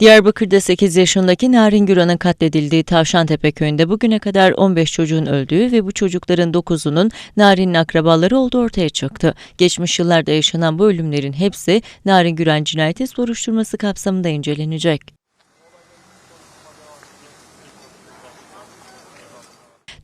Diyarbakır'da 8 yaşındaki Narin Güran'ın katledildiği Tavşantepe köyünde bugüne kadar 15 çocuğun öldüğü ve bu çocukların 9'unun Narin'in akrabaları olduğu ortaya çıktı. Geçmiş yıllarda yaşanan bu ölümlerin hepsi Narin Güran cinayeti soruşturması kapsamında incelenecek.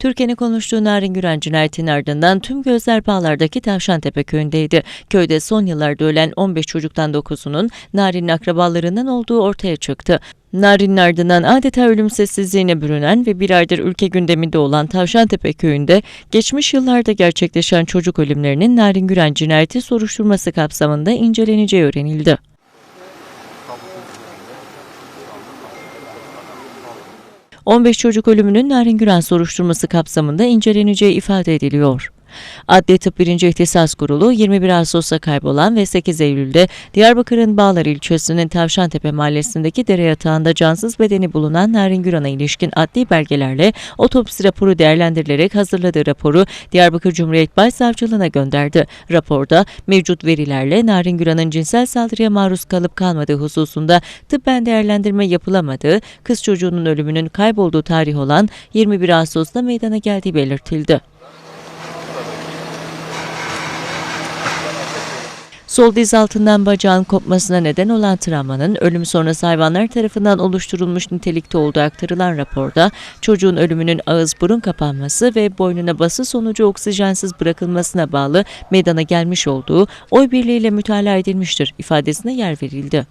Türkiye'nin konuştuğu Narin Güran cinayetinin ardından tüm gözler Bağlar'daki Tavşantepe köyündeydi. Köyde son yıllarda ölen 15 çocuktan 9'unun Narin'in akrabalarından olduğu ortaya çıktı. Narin'in ardından adeta ölüm sessizliğine bürünen ve bir aydır ülke gündeminde olan Tavşantepe köyünde geçmiş yıllarda gerçekleşen çocuk ölümlerinin Narin Güran cinayeti soruşturması kapsamında inceleneceği öğrenildi. 15 çocuk ölümünün Narin Güran soruşturması kapsamında inceleneceği ifade ediliyor. Adli Tıp 1. İhtisas Kurulu 21 Ağustos'ta kaybolan ve 8 Eylül'de Diyarbakır'ın Bağlar ilçesinin Tavşantepe mahallesindeki dere yatağında cansız bedeni bulunan Narin Güran'a ilişkin adli belgelerle otopsi raporu değerlendirilerek hazırladığı raporu Diyarbakır Cumhuriyet Başsavcılığına gönderdi. Raporda mevcut verilerle Narin Güran'ın cinsel saldırıya maruz kalıp kalmadığı hususunda tıbben değerlendirme yapılamadığı, kız çocuğunun ölümünün kaybolduğu tarih olan 21 Ağustos'ta meydana geldiği belirtildi. Sol diz altından bacağın kopmasına neden olan travmanın ölüm sonrası hayvanlar tarafından oluşturulmuş nitelikte olduğu aktarılan raporda çocuğun ölümünün ağız burun kapanması ve boynuna bası sonucu oksijensiz bırakılmasına bağlı meydana gelmiş olduğu oy birliğiyle mütalaa edilmiştir ifadesine yer verildi.